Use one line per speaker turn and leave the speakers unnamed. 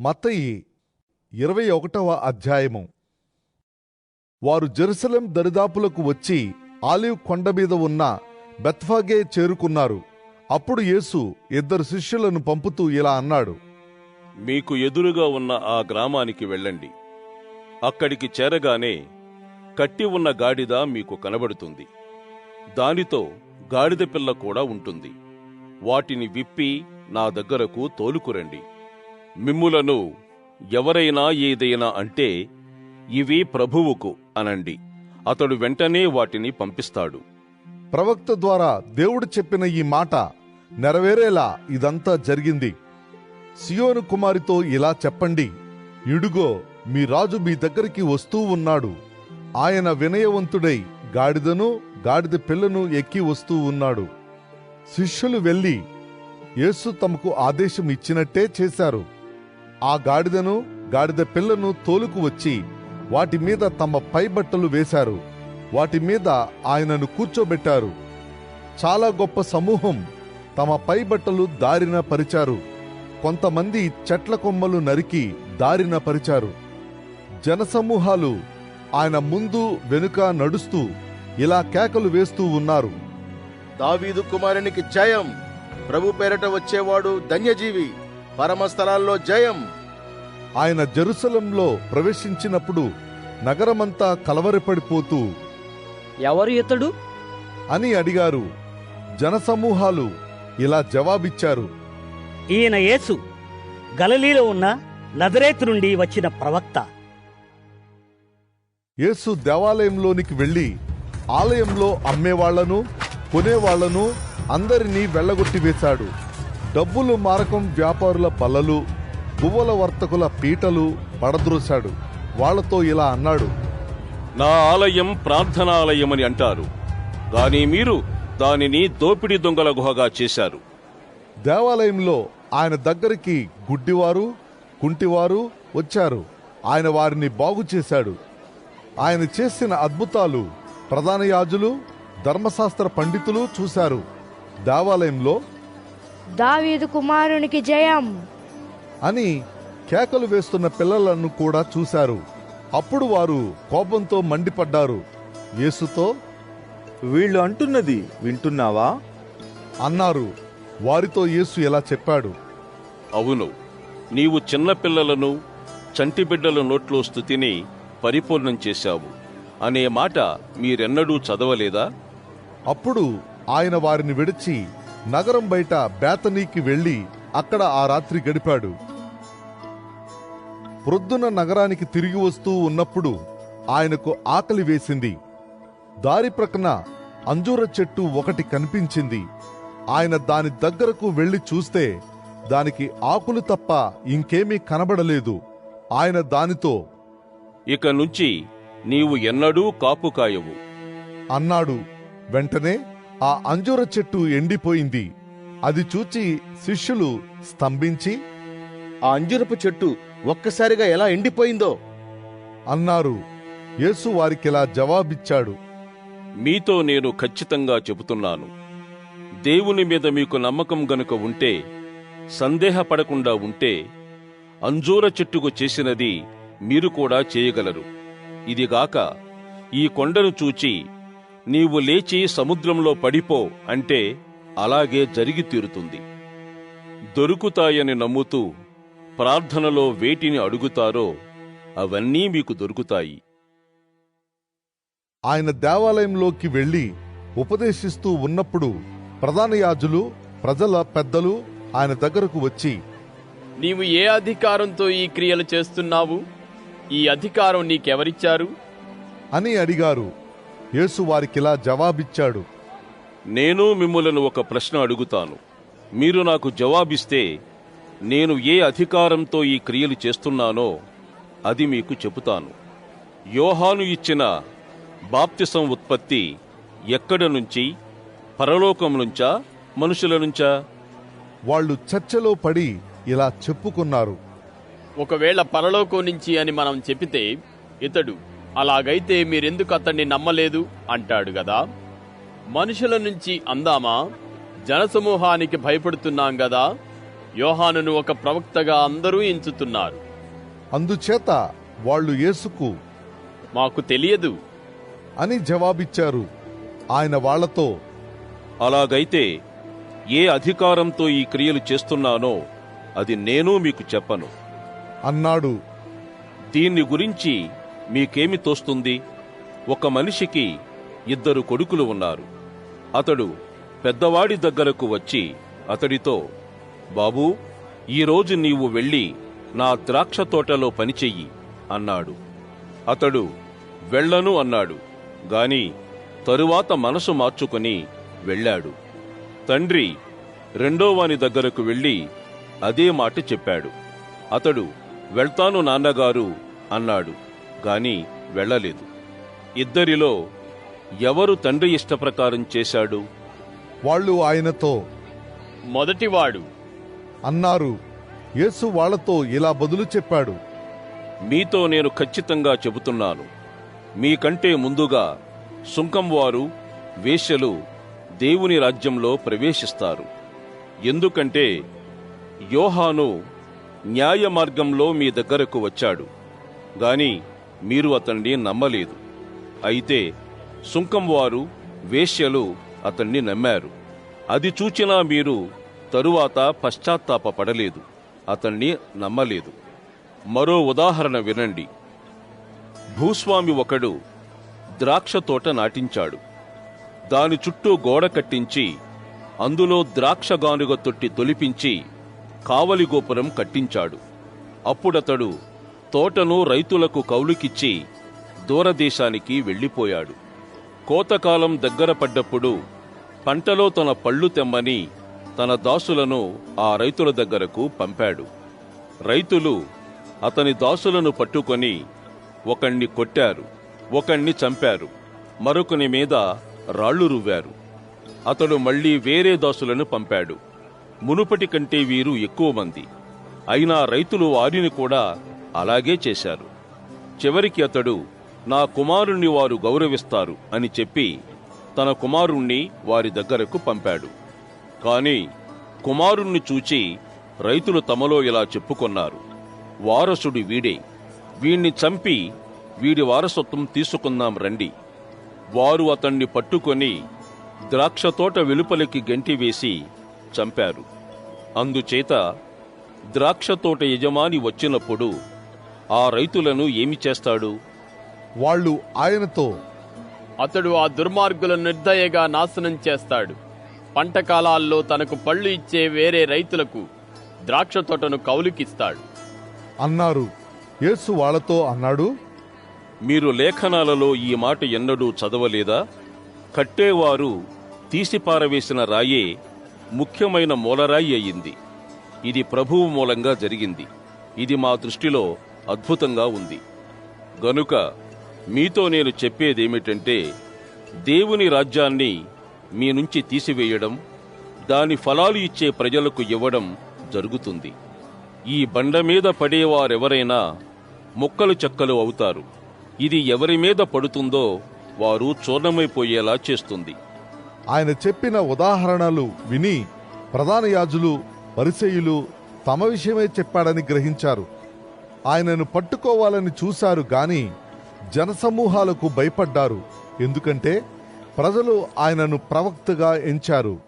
మత్తయి ఇరవై ఒకటవ అధ్యాయము. వారు జెరుసలం దరిదాపులకు వచ్చి ఆలివ్ కొండ మీద ఉన్న బెత్ఫాగే చేరుకున్నారు. అప్పుడు యేసు ఇద్దరు శిష్యులను పంపుతూ ఇలా అన్నాడు
మీకు ఎదురుగా ఉన్న ఆ గ్రామానికి వెళ్ళండి. అక్కడికి చేరగానే కట్టి ఉన్న గాడిద మీకు కనబడుతుంది. దానితో గాడిద పిల్ల కూడా ఉంటుంది. వాటిని విప్పి నా దగ్గరకు తోలుకురండి. మిమ్ములను ఎవరైనా ఏదైనా అంటే ఇవి ప్రభువుకు అనండి. అతడు వెంటనే వాటిని పంపిస్తాడు.
ప్రవక్త ద్వారా దేవుడు చెప్పిన ఈ మాట నెరవేరేలా ఇదంతా జరిగింది. సియోను కుమారితో ఇలా చెప్పండి ఇడుగో మీ రాజు మీ దగ్గరికి వస్తూ ఉన్నాడు. ఆయన వినయవంతుడై గాడిదను గాడిద పిల్లను ఎక్కి వస్తూ ఉన్నాడు. శిష్యులు వెళ్ళి యేసు తమకు ఆదేశం ఇచ్చినట్టే చేశారు. ఆ గాడిదను గాడిద పిల్లను తోలుకు వచ్చి వాటి మీద తమ పైబట్టలు వేశారు. వాటి మీద ఆయనను కూర్చోబెట్టారు. చాలా గొప్ప సమూహం తమ పైబట్టలు దారిన పరిచారు. కొంతమంది చెట్ల కొమ్మలు నరికి దారిన పరిచారు. జనసమూహాలు ఆయన ముందు వెనుక నడుస్తూ ఇలా కేకలు వేస్తూ ఉన్నారు.
దావీదు కుమారునికి జయం. ప్రభు పేరట వచ్చేవాడు ధన్యజీవి. పరమ స్థలాల్లో జయం.
ఆయన జెరూసలంలో ప్రవేశించినప్పుడు నగరమంతా కలవరపడిపోతూ
ఎవరు ఇతడు?
అని అడిగారు. జనసమూహాలు ఇలా జవాబిచ్చారు.
ఈయన యేసు గలలీలో ఉన్న నజరేతు నుండి వచ్చిన ప్రవక్త.
యేసు దేవాలయంలోనికి వెళ్ళి ఆలయంలో అమ్మేవాళ్ళను కొనేవాళ్ళను అందరినీ వెళ్ళగొట్టి వేశాడు డబ్బులు మారకం వ్యాపారుల బల్లలు గువ్వల వర్తకుల పీటలు పడద్రోశాడు. వాళ్ళతో ఇలా అన్నాడు.
నా ఆలయం ప్రార్థనాలయమని అంటారు. గాని మీరు దానిని దోపిడీ దొంగల గుహగా చేశారు.
దేవాలయంలో ఆయన దగ్గరికి గుడ్డివారు కుంటివారు వచ్చారు. ఆయన వారిని బాగు చేశాడు. ఆయన చేసిన అద్భుతాలు ప్రధాన యాజులు ధర్మశాస్త్ర పండితులు చూశారు. దేవాలయంలో
దావీదు కుమారునికి జయం.
అని కేకలు వేస్తున్న పిల్లలను కూడా చూశారు. అప్పుడు వారు కోపంతో మండిపడ్డారు. యేసుతో
వీళ్ళు అంటున్నది వింటున్నావా?
అన్నారు. వారితో యేసు ఇలా చెప్పాడు.
అవును నీవు చిన్నపిల్లలను చంటిబిడ్డల నోట్లో స్థుతిని పరిపూర్ణం చేశావు. అనే మాట మీరెన్నడూ చదవలేదా?
అప్పుడు ఆయన వారిని విడిచి నగరం బయట బేతనీకి వెళ్ళి అక్కడ ఆ రాత్రి గడిపాడు. ప్రొద్దున నగరానికి తిరిగి వస్తూ ఉన్నప్పుడు ఆయనకు ఆకలి వేసింది. దారి ప్రక్కన అంజూర చెట్టు ఒకటి కనిపించింది. ఆయన దాని దగ్గరకు వెళ్ళి చూస్తే దానికి ఆకులు తప్ప ఇంకేమీ కనబడలేదు. ఆయన దానితో
ఇక నుంచి నీవు ఎన్నడూ కాపు కాయవు.
అన్నాడు. వెంటనే ఆ అంజూర చెట్టు ఎండిపోయింది. అది చూచి శిష్యులు స్తంభించి
ఆ అంజురపు చెట్టు ఒక్కసారిగా ఎలా ఎండిపోయిందో?
అన్నారు. యేసు వారికిలా జవాబిచ్చాడు.
మీతో నేను ఖచ్చితంగా చెబుతున్నాను. దేవుని మీద మీకు నమ్మకం గనుక ఉంటే సందేహపడకుండా ఉంటే అంజూర చెట్టుకు చేసినది మీరు కూడా చేయగలరు. ఇదిగాక ఈ కొండను చూచి నీవు లేచి సముద్రంలో పడిపో అంటే అలాగే జరిగి తీరుతుంది. దొరుకుతాయని నమ్ముతూ ప్రార్థనలో వేటిని అడుగుతారో అవన్నీ మీకు దొరుకుతాయి.
ఆయన దేవాలయంలోకి వెళ్ళి ఉపదేశిస్తూ ఉన్నప్పుడు ప్రధాన యాజులు ప్రజల పెద్దలు ఆయన దగ్గరకు వచ్చి
నీవు ఏ అధికారంతో ఈ క్రియలు చేస్తున్నావు? ఈ అధికారం నీకెవరిచ్చారు?
అని అడిగారు. యేసు వారికిలా జవాబిచ్చాడు.
నేను మిమ్ములను ఒక ప్రశ్న అడుగుతాను. మీరు నాకు జవాబిస్తే నేను ఏ అధికారంతో ఈ క్రియలు చేస్తున్నానో అది మీకు చెబుతాను. యోహాను ఇచ్చిన బాప్తిసం ఉత్పత్తి ఎక్కడ నుంచి పరలోకం నుంచా మనుషుల నుంచా?
వాళ్ళు చర్చలో పడి ఇలా చెప్పుకున్నారు.
ఒకవేళ పరలోకం నుంచి అని మనం చెప్పితే ఇతడు అలాగైతే మీరెందుకు అతన్ని నమ్మలేదు? అంటాడు గదా. మనుషుల నుంచి అందామా? జనసమూహానికి భయపడుతున్నాం గదా. యోహానును ఒక ప్రవక్తగా అందరూ ఎంచుతున్నారు.
అందుచేత వాళ్ళు యేసుకు
మాకు తెలియదు.
అని జవాబిచ్చారు. ఆయన వాళ్ళతో
అలాగైతే ఏ అధికారంతో ఈ క్రియలు చేస్తున్నానో అది నేను మీకు చెప్పను.
అన్నాడు.
దీన్ని గురించి మీకేమి తోస్తుంది? ఒక మనిషికి ఇద్దరు కొడుకులు ఉన్నారు. అతడు పెద్దవాడి దగ్గరకు వచ్చి అతడితో బాబూ ఈరోజు నీవు వెళ్ళి నా ద్రాక్ష తోటలో పనిచెయ్యి అన్నాడు. అతడు వెళ్ళను అన్నాడు. గాని తరువాత మనసు మార్చుకొని వెళ్ళాడు. తండ్రి రెండోవాని దగ్గరకు వెళ్ళి అదే మాట చెప్పాడు. అతడు వెళ్తాను నాన్నగారు అన్నాడు. గాని వెళ్ళలేదు. ఇద్దరిలో ఎవరు తండ్రి ఇష్టప్రకారం చేశాడు?
వాళ్ళు ఆయనతో
మొదటివాడు
అన్నారు యేసు వాళ్ళతో ఇలా బదులు చెప్పాడు.
మీతో నేను ఖచ్చితంగా చెబుతున్నాను. మీకంటే ముందుగా సుంకం వారు వేశ్యలు దేవుని రాజ్యంలో ప్రవేశిస్తారు. ఎందుకంటే యోహాను న్యాయ మార్గంలో మీ దగ్గరకు వచ్చాడు. గాని మీరు అతన్ని నమ్మలేదు. అయితే సుంకం వారు వేశ్యలు అతన్ని నమ్మారు. అది చూచినా మీరు తరువాత పశ్చాత్తాపపడలేదు. అతన్ని నమ్మలేదు. మరో ఉదాహరణ వినండి. భూస్వామి ఒకడు ద్రాక్ష తోట నాటించాడు. దాని చుట్టూ గోడ కట్టించి అందులో ద్రాక్ష గానుగ తొట్టి తొలిపించి కావలి గోపురం కట్టించాడు. అప్పుడతడు తోటను రైతులకు కౌలుకిచ్చి దూరదేశానికి వెళ్ళిపోయాడు. కోతకాలం దగ్గర పడ్డప్పుడు పంటలో తన పళ్ళు తెమ్మని తన దాసులను ఆ రైతుల దగ్గరకు పంపాడు. రైతులు అతని దాసులను పట్టుకొని ఒకణ్ణి కొట్టారు ఒకణ్ణి చంపారు మరొకని మీద రాళ్ళు రువ్వారు. అతడు మళ్ళీ వేరే దాసులను పంపాడు. మునుపటి కంటే వీరు ఎక్కువ మంది. అయినా రైతులు వారిని కూడా అలాగే చేశారు. చివరికి అతడు నా కుమారుణ్ణి వారు గౌరవిస్తారు అని చెప్పి తన కుమారుణ్ణి వారి దగ్గరకు పంపాడు. కాని కుమారుణ్ణి చూచి రైతులు తమలో ఇలా చెప్పుకున్నారు. వారసుడు వీడే. వీణ్ణి చంపి వీడి వారసత్వం తీసుకుందాం రండి. వారు అతన్ని పట్టుకొని ద్రాక్ష తోట వెలుపలికి గెంటివేసి చంపారు. అందుచేత ద్రాక్ష తోట యజమాని వచ్చినప్పుడు ఆ రైతులను ఏమి చేస్తాడు?
వాళ్ళు ఆయనతో
అతడు ఆ దుర్మార్గులను నిర్దయగా నాశనం చేస్తాడు. పంట కాలాల్లో తనకు పళ్ళు ఇచ్చే వేరే రైతులకు ద్రాక్ష తోటను కౌలుకిస్తాడు.
అన్నారు. యేసు వాళ్ళతో అన్నాడు
మీరు లేఖనాలలో ఈ మాట ఎన్నడూ చదవలేదా? కట్టేవారు తీసిపారవేసిన రాయే ముఖ్యమైన మూలరాయి అయింది. ఇది ప్రభువు మూలంగా జరిగింది. ఇది మా దృష్టిలో అద్భుతంగా ఉంది. గనుక మీతో నేను చెప్పేదేమిటంటే దేవుని రాజ్యాన్ని మీ నుంచి తీసివేయడం దాని ఫలాలు ఇచ్చే ప్రజలకు ఇవ్వడం జరుగుతుంది. ఈ బండ మీద పడేవారెవరైనా మొక్కలు చెక్కలు అవుతారు. ఇది ఎవరి మీద పడుతుందో వారు చూర్ణమైపోయేలా చేస్తుంది.
ఆయన చెప్పిన ఉదాహరణలు విని ప్రధాన యాజులు పరిసయులు తమ విషయమే చెప్పాడని గ్రహించారు. ఆయనను పట్టుకోవాలని చూశారు గాని జనసమూహాలకు భయపడ్డారు. ఎందుకంటే ప్రజలు ఆయనను ప్రవక్తగా ఎంచారు.